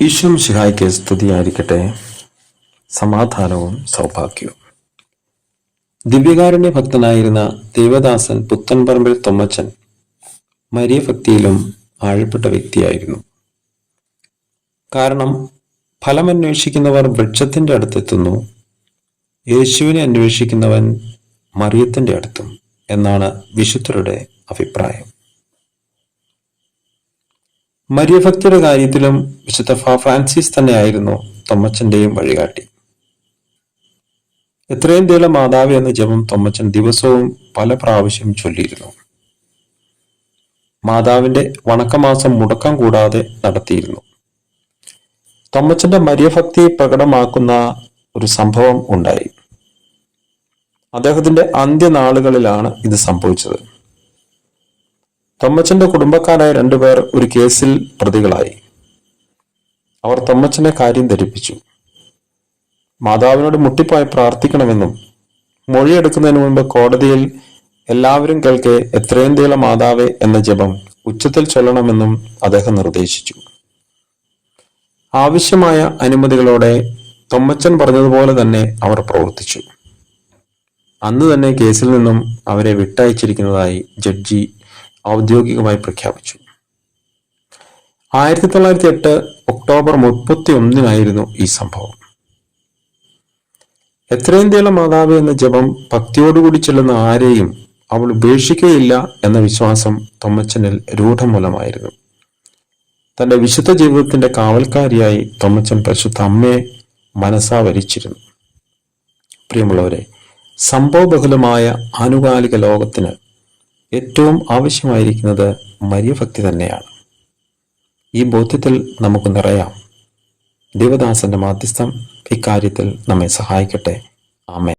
ഈശ്വം ശിഹായ്ക്ക് സ്തുതിയായിരിക്കട്ടെ. സമാധാനവും സൗഭാഗ്യവും. ദിവ്യകാരുണ്യ ഭക്തനായിരുന്ന ദേവദാസൻ പുത്തൻപറമ്പിൽ തൊമ്മച്ചൻ മരിയ ഭക്തിയിലും ആഴപ്പെട്ട വ്യക്തിയായിരുന്നു. കാരണം ഫലമന്വേഷിക്കുന്നവർ വൃക്ഷത്തിന്റെ അടുത്തെത്തുന്നു യേശുവിനെ അന്വേഷിക്കുന്നവൻ മറിയത്തിന്റെ അടുത്തും എന്നാണ് വിശുദ്ധരുടെ അഭിപ്രായം. മര്യഭക്തിയുടെ കാര്യത്തിലും വിശുദ്ധ ഫ്രാൻസിസ് തന്നെയായിരുന്നു തൊമ്മച്ചന്റെയും വഴികാട്ടി. എത്രയും തേല മാതാവ് എന്ന ജപം തൊമ്മച്ചൻ ദിവസവും പല പ്രാവശ്യം ചൊല്ലിയിരുന്നു. മാതാവിന്റെ വണക്കമാസം മുടക്കം കൂടാതെ നടത്തിയിരുന്നു. തൊമ്മച്ചന്റെ മര്യഭക്തി പ്രകടമാക്കുന്ന ഒരു സംഭവം ഉണ്ടായി. അദ്ദേഹത്തിന്റെ അന്ത്യനാളുകളിലാണ് ഇത് സംഭവിച്ചത്. തൊമ്മച്ചന്റെ കുടുംബക്കാരായ രണ്ടുപേർ ഒരു കേസിൽ പ്രതികളായി. അവർ തമ്മച്ചനെ കാര്യം ധരിപ്പിച്ചു. മാതാവിനോട് മുട്ടിപ്പായി പ്രാർത്ഥിക്കണമെന്നും മൊഴിയെടുക്കുന്നതിന് മുൻപ് കോടതിയിൽ എല്ലാവരും കേൾക്കെ എത്രയും തീള മാതാവേ എന്ന ജപം ഉച്ചത്തിൽ ചൊല്ലണമെന്നും അദ്ദേഹം നിർദ്ദേശിച്ചു. ആവശ്യമായ അനുമതികളോടെ തൊമ്മച്ചൻ പറഞ്ഞതുപോലെ തന്നെ അവർ പ്രവർത്തിച്ചു. അന്ന് തന്നെ കേസിൽ നിന്നും അവരെ വിട്ടയച്ചിരിക്കുന്നതായി ജഡ്ജി ഔദ്യോഗികമായി പ്രഖ്യാപിച്ചു. ആയിരത്തി തൊള്ളായിരത്തി എട്ട് ഒക്ടോബർ മുപ്പത്തി ഒന്നിനായിരുന്നു ഈ സംഭവം. എത്രയും തീള മാതാവ് എന്ന ജപം ഭക്തിയോടുകൂടി ചെല്ലുന്ന ആരെയും അവൾ ഉപേക്ഷിക്കുകയില്ല എന്ന വിശ്വാസം തൊമ്മച്ചനിൽ രൂഢമൂലമായിരുന്നു. തന്റെ വിശുദ്ധ ജീവിതത്തിന്റെ കാവൽക്കാരിയായി തൊമ്മച്ചൻ പരിശുദ്ധ അമ്മയെ മനസ്സാവരിച്ചിരുന്നു പ്രിയമുള്ളവരെ സംഭവബഹുലമായ ആനുകാലിക ലോകത്തിന് ഏറ്റവും ആവശ്യമായിരിക്കുന്നത് മര്യഭക്തി തന്നെയാണ്. ഈ ബോധ്യത്തിൽ നമുക്ക് നിറയാം. ദേവദാസന്റെ മാധ്യസ്ഥം ഇക്കാര്യത്തിൽ നമ്മെ സഹായിക്കട്ടെ. ആമേ